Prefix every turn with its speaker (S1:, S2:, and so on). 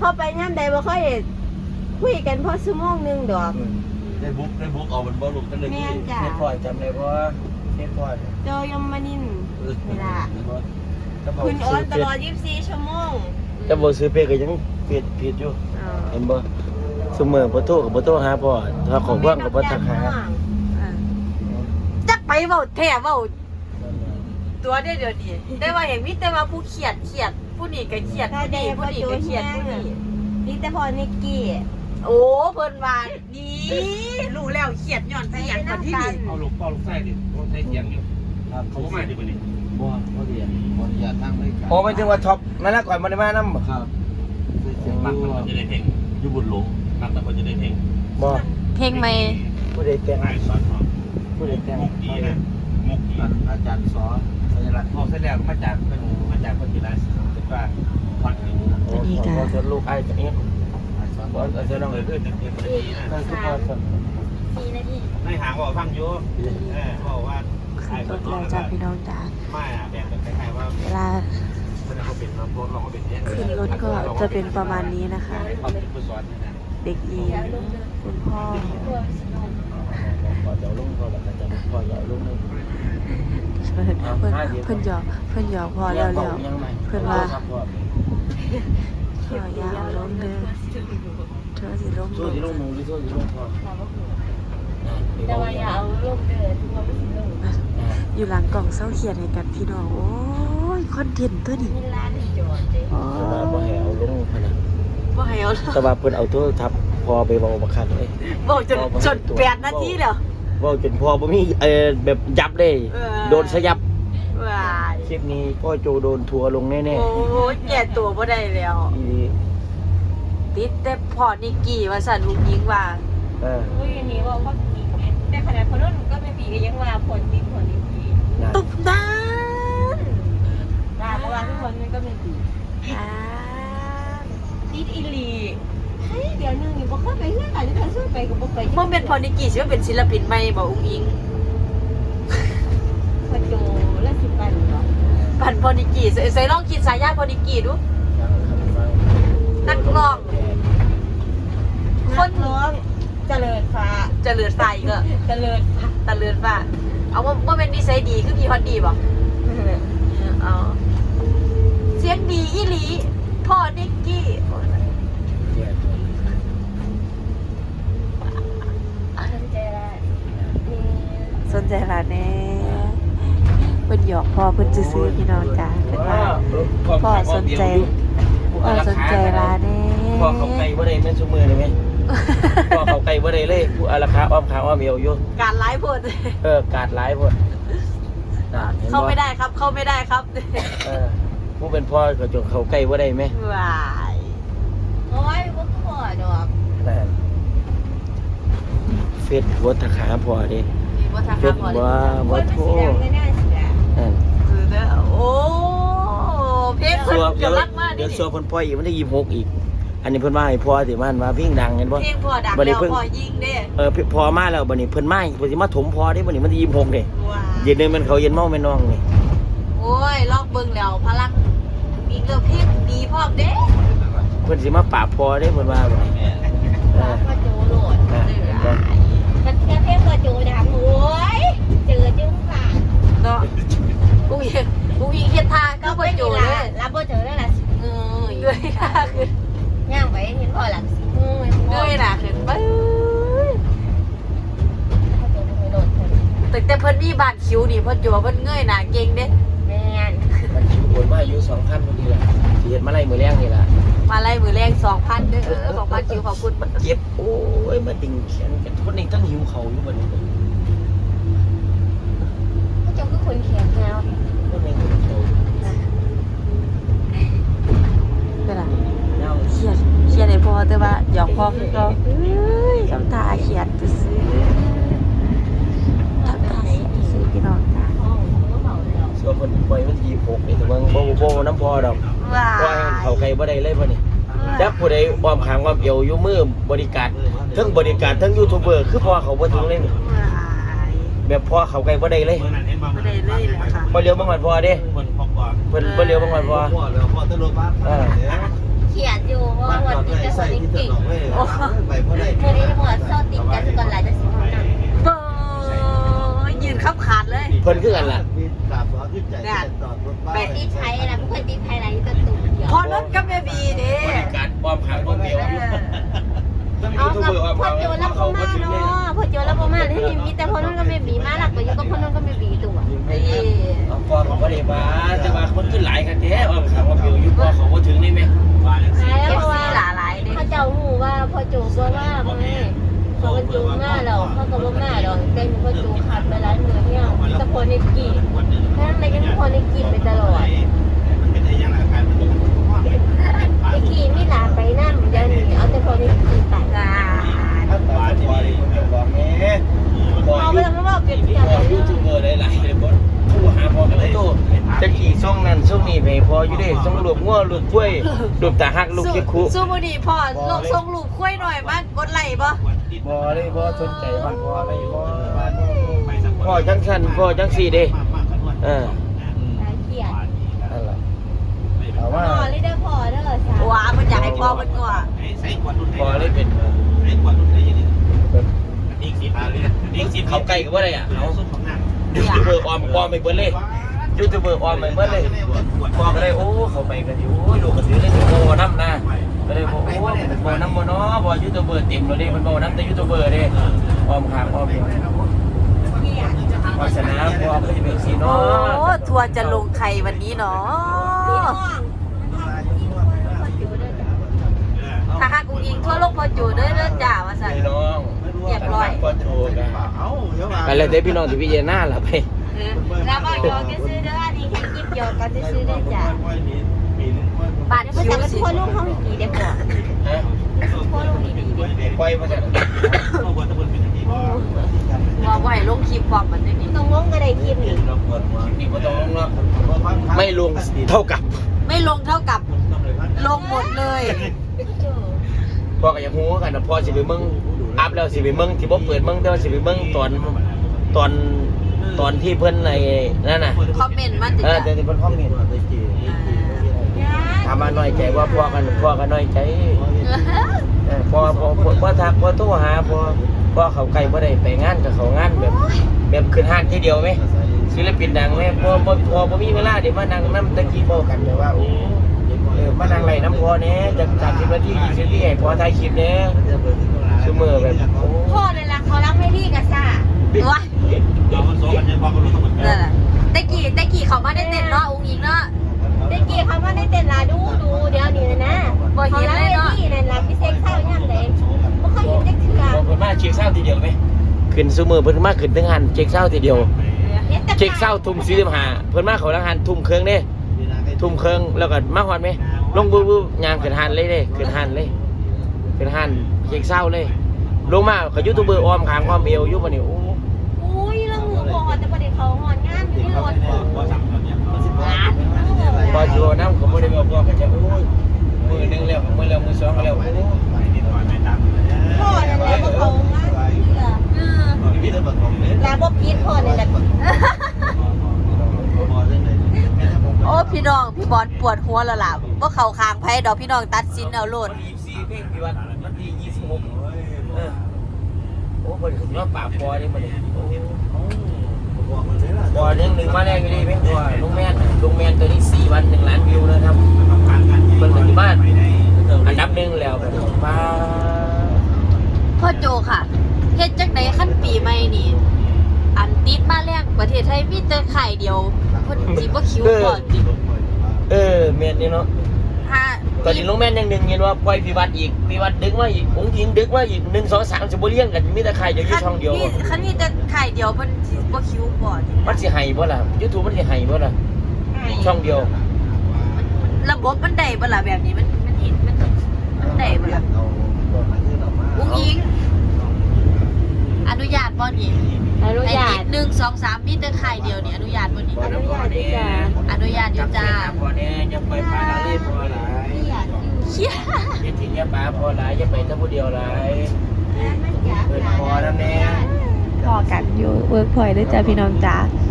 S1: พอไปย่ำใดบ่ค่อยคุยกันพอชั่วโมงหนึงดอก
S2: ได้บุ๊กได้บุ๊กเอามันบ่ลูกกันเลย
S1: แม่นจ้ะ
S3: เทปพอยจำได้เพราะว่าเทปพอย
S1: โจยมนินทร์เวลา
S3: จะบอก
S1: คุณอ
S3: ซื้
S1: อ
S3: อน
S1: ต
S3: เพจ
S1: ลอด 24 ชั่วโมง
S3: จะบอกซื้อเพจก็ยังผิดผิดอยู่
S1: อ๋อ
S3: เห็นบ่เสมอบ่โทรกับบ่โทรหาพ่อถ้าของว่างก็บ่ทักหา
S1: อ่าจักไปเว้าแท้เว้าตัวได้เดี๋ยวนี้แต่ว่าเห็นมีแต่ว่าผู้เขียดเขียด ผู้นี้ก็เขียดผู้นี้ผู้นี้ก็เขียดผู้นี้
S4: นี่แต่พอนิกกี้
S1: โอ้เพิ่นว่าดีรู้แล้วเขียดย้อนเขียดคนที่นี่
S2: เอาลูกเป้าลูกไส้ดิลูกไส้เสียงอยู่
S3: ครับ
S2: เขาก็มาดิบันนี้
S3: บ่บ่เรียน
S5: ขออนุญาตทางรายการ
S3: โอ้หมายถึงว่าท็อปนั่นละก่อนบ่ได้มานำบ่
S5: ครับเสียง
S2: มั
S5: มั
S2: ก
S5: ก
S2: มันจะได้เพลงอยู่บนหลงมักแต่คนจะได้เพลง
S3: บ่
S1: เพลงใหม่
S3: ผู้ใดแต่ง
S2: หายสอนหอม
S3: ผู้ใดแต่ง
S2: มุกดีนะมุกดี
S5: อันอาจารย์สอสัญลักษณ์
S2: พอเสร็จแล้วมาจากเป็นมาจากคนกีฬาคิดว่าพักห นึ่ง
S3: โอ้ขอจะลูกอ้ายจังนี้
S5: อาจารย์ส
S3: บ่
S5: อน
S3: เอาจะน้อง
S2: เล
S3: เอ้
S2: ย
S3: ย
S2: เพื่อนเพื่อนดีนะ
S3: นั่นคือพ่อสอน
S4: สี่นาที
S2: ในหางบอกฟังอยู่เออบอกว่า
S6: ขึ้นรถแล้วจ้าพี่น้องจ้า
S2: ไม่อะแบบคล้ายๆว่า
S6: เวลา
S2: เป็นเขาเป็นเราเราเขาเป็นเนี่ย
S6: ขึ้นรถก็จะเป็นประมาณนี้นะคะ
S2: เขาเป็นผู้สอนนะ
S6: เด็กหญิงคุณพ่อ
S3: พอจะเอาลงพ่อแล้วก็จะพ่อจะเอาลง
S6: เพิ่นเพิ่นเพิ่นหยอกเพิ่นหยอกพอแล้วแล้วเพิ่นว่า
S3: ครับพ่อ
S6: ขอยาเอาลงเด้อเธอสิลง
S3: สู้
S6: ลง
S3: สิลงหนูหรือสู้สิลงพอ
S4: แต่ว่าอย่าเอาลูกเดินทัวร์ไปสิลูก
S6: อยู่หลังกล่องเศร้าเขียนให้กันพี่น้องโอ้ยคอนเทนต์ตัวนี้
S4: มีร้านจอดเลย
S6: อ๋อ
S3: แต่ว่าบ่ให้เอาลงพะน
S1: บ่ให้เอา
S3: แต่ว่าเพิ่นเอาโทรศัพท์ พอไปเว้าบ่คักเลย
S1: บอกจนจนแปดนาทีแล้ว
S3: เว้าจนพอบ่มีเอ่อแบบยับเลย
S1: เออ
S3: โดนสยับ
S1: ว้าย
S3: คลิปนี้พ่อโจโดนทัวร์ลงแน่
S1: โอ้ยแก่ตัวบ่ได้แล้ว
S3: ๆอีหลี
S1: ติดแต่พอนิกกี้ว่าสั่นลูกยิงว่า
S3: เออ
S4: อุ้ยอันนี้บอกว่าปีกไหมแต่ขนาดคนนู้นก็ไม่ปีก็ยังว่าผลติดผลนิกกี้
S3: นั่น
S1: ตุ๊บด้าน
S4: ลาเพราะว่าทุกคนมันก็ไม่ปี
S1: อ่า
S4: ติดอีหลีเฮ้ยเดี๋ยวนึงอยู่ บ่เข้าไปเรื่องอะไรที่เธอช่วยไปก็บ่ไป
S1: บ่แม่นพอนิกกี้สิว่าเป็นศิลปินใหม่บ่อุ้งอิง
S4: พอโจแล้วสิไปหรือเปล่า
S1: ปั่นพอนิกกี้ใส่ใส่ลองคิดสายญาติพอนิกกี้ดู
S3: ฟังครับฟัง
S1: นักร้อง
S4: คนร้องเจริญฟ้า
S1: เจริญฟ้าอีกก็
S4: เจริญฟ้า
S1: ตะเลือนฟ้า เอาว่าว่าเป็นนิสัยดีคือพี่ฮอตดีบ่เอาเสียงดีอีหลีพ่อนิกกี้
S4: สนใจละนี่
S6: สน ใจร้านแน่เพิ่นหยอกพ่อเพิ่นซื้อๆพี่น้องจ้าเพิ่นว่าพ่อสนใจพ่อสนใจร้านแน่
S3: พ่อเขาไก่บ่ได้แม่นซุมือเลยแม่พ่อเขาไก่บ่ได้เลยผู้อาราคาอ้อมขาอ้อมเอวอยู่
S1: การไลฟ์โพด
S3: เออกาดหลายพุ่นน่ะห็นบ่
S1: เข้าไม่ได้ครับ เข้าไม่ได้ครับ
S3: เออผู้เป็นพ่อก็จงเขาไก่บ่ได้แม่
S1: ว้าย
S4: โอ้ยบ่ขอดอก
S3: นั่นเฟซบ่ทักหาพ่อเด้
S1: มี วัฒน
S3: เฟ
S1: ธรร
S3: ซ
S1: มอะไร
S3: บ่
S4: ค
S3: บ่
S4: นมัน
S3: โทร
S4: สีดำไม่น่าเสีย
S3: นั่น
S1: คือเด้อโอ้เพลง
S3: สั
S1: เพิ่
S3: วนเดี๋
S1: จะ
S3: ยว
S1: รักมาก
S3: เดี๋
S1: นี่
S3: ยวสัวเพิ่นปล่อยอีกวันที่26อีก อันนี้เพิ่นมาให้พ่อสิมันว่าเพลงดังเห็นบ่
S1: เพลงพ่อดัง
S3: บัดนี้
S1: แล้ว
S3: เพิ่ง
S1: พ่อยิงเด้
S3: เออพอมาแล้วบัดนี้เพิ่นมาอีกเพิ่นสิมาถมพอเด้บัดนี้มันที่26เด้
S1: ว้าย
S3: เย็นนึงมันเขาเย็นเมาแม่น้องนี่
S1: โอ้ยลอกเบิ่งแล้วพลังมีเกือบเพลงดีพร้อมเด้
S3: เพิ่นสิมาปราบพอเด้เพิ่นว่าบัดนี้เออ
S4: พอโจโหลด
S3: น่ะเห็นบ่
S4: มันแค่เพียงพอโจดังโอ้ยเจอจึงผ่าน
S1: เนาะกูยิง กูยิงเฮ็ดท่าก็บ่โจเลย
S4: รับบ่เจอแล้วล่ะเออ
S1: เงยหน้าขึ้น
S4: ย่างไปเห็นพ่อหลังสิเออ
S1: เงยหน้าขึ้นปึ้ง
S4: พอโจไม่โหลดคน
S1: แต่เพิ่นมีบาดคิ้วนี่เพิ่นจัวเพิ่นเงยหน้าเก่งเด้
S4: แม่น
S3: มันคิวโอนมาอายู่2,000พอดีล่ะสิเฮ็ดมาไล่มื้อแรงนี่ล่ะ
S1: มาไล่มือแรง2,000เด้อ2,000คิ้วขอบคุณ
S3: มันเจ็บโอ้ยมาดิ่งแขนกันคนนี้ต้องหิวเขาอยู่บัดนี้
S4: พอโจคือคนแข็งแนว
S3: คนนี้หิวเขา
S6: เป็นล่ะ
S3: เน่า
S6: เขียนเขียนให้พ่อแต่ว่าหยอกพ่อคือก็เอ้ยทำตาเขียนซื้อๆทำตาเขียนซื้อๆพี่น้องจ้า
S4: ห้องก็เบาแล้ว
S3: ส่วน คนปล่อยมันที6นี่แต่ว่าบ่บ่บ่น้ำพอดอก
S1: ว้า
S3: ปล่อยให้มันเขาไกลบ่ได้เลยบัดนี้จักผู้ใดอ้อมขางอ้อมเอวอยู่มือบริการทั้งบริการทั้งยูทูบเบอร์คือพอเขาบ่ถึงเลยนี่
S1: ว้าย
S3: แบบพอเขาไกลบ่ได้เลย
S2: เมื่อนั้นเห็นบ้าง
S1: บ่ได้เลยแหละค่ะ
S3: บ่เลี้ยวบางวันพอเด้
S2: คนพอกว่า
S3: เพิ่นบ่เลี้ยวบางวันพอ
S5: พ่อแล้วพ่อตะลุบ้าน
S3: เออ
S4: เขียนอยู่ว่าวันได้คนนี้เก่ง
S5: ไปเพราะได้
S4: เมื่อนี้หมดโซ่ติดกันก่อนหลายจะสิบห้านั
S1: เบอยืนขับขาดเลย
S3: เพิ่นคือกันล่ะ
S5: มีสามล้อขึ้นใจจอดรถบ้าน
S4: ติดใช้นะเพื่อนติดภายในตัวตุ่มเดียว
S1: พอรถกับแม่บีเด้
S3: บริการบอมขังบอมเดียว
S4: เอากับพ่อโจแล้วพ่อมาเนาะพ่อโจแล้วพ่อมาที่นี่มีแต่พ่อนุ่นก็ไม่บีมาหลักก็อยู่กับพ่อนุ่นก็ไม่บีตัว
S1: ไอ้
S3: เอาพอของบ่ได้มาแต่ว่าคนขึ้นหลายกันแท้บอมขังบอมเดียวอยู่พอเขาบ่ถึงนี่แม่
S1: เอฟซีหลาหลายเด้
S4: เขาเจ้าหูว่าพ่อโจบอกว่าไม่เขาเป็นจูงมาเราเขาก็บอกมาดอกเต็มพ่อโจขัดไปร้านเมืองเนี่ยแต่พอในกี่ ถ้าอะไรก็พอในกี่ไปตลอด
S2: เป็นไอ้ยังอาการมัน
S4: ไอ้กี่ไม่ลาไปนั่นเดี๋ยวนี้เอาแต่พอในกี่ไป
S1: จ้า
S3: ถ้าตาพอได้คนจะบอกแม่พอ
S4: เอา
S3: อ
S4: ไป
S3: ยู่
S4: แล้วไม่บอกเก็บ
S3: พ
S4: กัน
S3: อยูทูบเบอร์หลายๆเลยบ่โทรหาพอกันเลยโตตะกี้ช่องนั้นช่องนี้ไปพออยู่เด้ช่องลูกงัวลูกกล้วยลูกตาหักลูกเก็บคุ
S1: สู้มือดีพ่อลงทรงลูกคุยหน่อยมากกดไหลบ่
S3: บ่เลยบ่สนใจมันพออะไรบ่พ่อจังซั่นพ่อจังซี่เด้ เออ
S4: เกียด
S3: นั่นล่ะเอา
S4: พ
S3: ว่า
S4: อเลยเด้อพอเด้อสา
S1: ว้ามันอยากให้พ่อมันก่อน
S2: ใส่ขวดนุ่น
S3: พอเลยเป็น
S2: ใส่ขวดนุ่นได้ยังไงอีกสิบเลยอีกสิบ
S3: เขาใกล้กับว่าได้อะ
S2: เอา
S3: เอา
S2: ซุปของนั่ง
S3: ยูทูบเบอร์ออมออมไปเบิดเลยยูทูบเบอร์ออมไปเบิดเลยพอก็เลยโอ้เขาไปกันอยู่โอ้ยลูกก็ถือเลยโอ้น้ำนะก็เลยบอกโอ้บ่น้ำบ่เนาะบ่ยูทูบเบอร์เต็มเลยมันบ่น้ำแต่ยูทูบเบอร์เด้ออมข้างออมเดีย ววาสนาพอก็จะเป็นสี
S1: โอ้
S3: เนาะ
S1: ทัวร์จะลงใครวันนี้เนาะถ้าหากกูยิงทั่วโลกพอจูเด้อเด้อจ้าว่าซั่น
S3: พี่น้อง
S1: เรียบร้อย
S3: ก็โทรกัน
S5: เอาเดี๋ยวมา
S3: ไปเลยเด้พี่น้องที่พิจารณาล่ะไป
S1: เออ
S4: แล้วก็ยอกันซื้อเด้ออันนี้แค่กิบยอกันซื้อเด้อจ้ะ
S1: บาด
S4: เดี๋ยวภา
S1: คิ้
S4: ษาวก็
S1: สิ
S4: ทั่วโลกเขาดีเด้อพอ
S3: ฮะ
S4: ทั่วโลกดีดีเด้อ
S3: ปล่อยมาจาก
S2: เอาขวดตะบนเป็นอย่างนี้
S1: ว่าบ่ให้ลงคลิปพร้อมมันได้นี่
S4: ต้องงงอะไรคลิปนี้
S3: นี่บ่ต้องลงนะไม่ลงเท่ากับ
S1: ไม่ลงเท่ากับ ลงหมดเลย
S3: พ่อก็ยากฮู้กันนะพ่อสิไปเมืองอัพแล้วสิไปเมืองที่บ่เปิดเมืองแต่ว่าสิไปเมืองตอนตอนตอนที่เพิ่นไอ้นั่นน่ะ
S1: คอมเมนต์มาติ
S3: เออ
S1: จ้ะ
S3: แต่ที่เพิ่นคอมเมนต์ น้อยใจว่าพ่อกันพ่อก็น้อยใจเออพ่อพ่อพ่อพ่อทักพ่อโทรหาพ่อพ่อเขาไกลบ่ได้ไปงานกับเขางานแบบแบบขึ้นห้างทีเดียวไหมศิลปินดังไหมพ่อพ่อพ่อบ่มีเวลาเดี๋ยวมานั่งนำตะกี้เว้ากันแบบว่าโอ้เออมานั่งไล่น้ำพ่อแหน่จัก30นาที20นาทีให้พ่อถ่ายคลิปแหน่ซุมื้อแบบโอ้
S4: พ่อเลยล่ะเขารักไม่ที่กับซ่า
S1: ว้า
S2: เราคนโซ่กันเนี่ยบอกกันรู้ทั้งหมด
S1: นั่นน่ะตะกี้ตะกี้เขามาได้เต้นเนาะอุ้งอิงเนาะ
S4: เด็กกี้เขาว่าได้เต้นลาดูดูเดี๋ยวนี้นะเขารักไม่ที่นั่นล่ะพี่เซ็กข้าวย่างเลยไม่เคยเห็นเด็กเถื่อ
S3: บอกเพิ่นมาเช็คเช้าทีเดียวไหมขึ้นซุมื้อเพิ่นมาขึ้นถึงหันเช็คเช้าทีเดียวเช็คเช้าทุ่ม45เพิ่นมาเขาลังหันทุ่มครึ่งเด้ทุ่มครึ่งแล้วก็มาฮอดไหมลงบึ้บๆย่างขึ้นหันเลยเด้ขึ้นหันเลยขึ้นหันเช็คเช้าเลย ลงมาเขายูทูบเบอร์อ้อมข้างอ้อมเอวอยู่บ่นี่โอ้
S4: อุ้ยแล้วมือพอแต่ประเดี๋ยวเขาหอนงานอยู่ที่รถ
S2: พอสั่งตอนเนี้ย
S3: พออยู่นำเขาบ่ได้บอกว่าก็จะโอ้ยมือหนึงแล้วมือแล้วมือสองก็แล้วโอ้
S2: ไปนิดหน่อยไม่ตามเลย
S4: พ่อนั่นแหละก็เขางานเถื่อ
S5: พี่จะบัดผมเนี่ย
S4: ลาบบพีทพ่อนี่แหละ
S5: พอเรื่องไหนแม่ผม
S1: โอ้ พี่น้องพี่บอลปวดหัวแล้วล่ะว่าเขาคางไพ่ดอกพี่น้องตัดสินเอาโลด
S3: วันที่24เพลงพี่วัดวันที่26เออโอ้เพิ่นขึ้นมาปากพอนี่มันนี่โอ้
S5: บอกมันเลยล่ะ
S3: พอเรื่องหนึงมาแรงอยู่ดีเพลงพอลุงแม่นลุงแม่นตัวนี้4วัน1ล้านวิวนะครับเพิ่นปัจจุบันอันดับหนึ่งแล้วแบบป้า
S1: พ่อโจค่ะเฮ็ดจังไดขั้นปีใหม่นี่อันติดมาแรกประเทศไทยมีแต่ไข่เดียวเพิ่นสิบ่คิวก่อนติ
S3: เออแม่นนี่เนาะ
S1: ถ้า
S3: ตอนนี้ลุงแม่นยังหนึ่งเห็นว่าปล่อยพิวัตรอีกพิวัตรดึกมาอีกองค์หญิงดึกมาอีกหนึ่งสองสามสิบเลี้ยงกันมีแต่ใครเดียวอยู่ช่องเดียว
S1: มีคันมีแต่ไข่เดียวเพิ่นสิบ่คิวก่อน
S3: มันสิให้บ่ล่ะยูทูบมันสิให้บ่ล่ะช่องเดียว
S1: ระบบมันได้บ่ล่ะแบบนี้มันมันเห็นมันมันได้บ่ล่ะ
S5: เอาบอกมาที่เรามา
S1: อุ้งอิงอนุญาตบ่นี่
S4: อนุ
S1: ไอ้
S4: ญา
S1: ติ
S4: ต
S1: ดหนึ่ง สองสามมีแต่ไข่เดียวนี่อนุญาตบ่นี่
S4: อนุญาตด้วยจ้ะ
S1: อนุญาตอยู่จ้า
S3: พอแน่อย่าไปพานาเล่พอหลาย
S4: ที่อยากอยู่
S1: เชี่ย
S3: อย่าทิ้งอย่าปาพอหลายอย่าไปแต่ผู้เดียวหลายเปิดพอแล้วแน่
S6: พอกันอยู่เวิร์กพอยต์ด้วยจ้าพี่น้องจ้า
S5: บอกไว้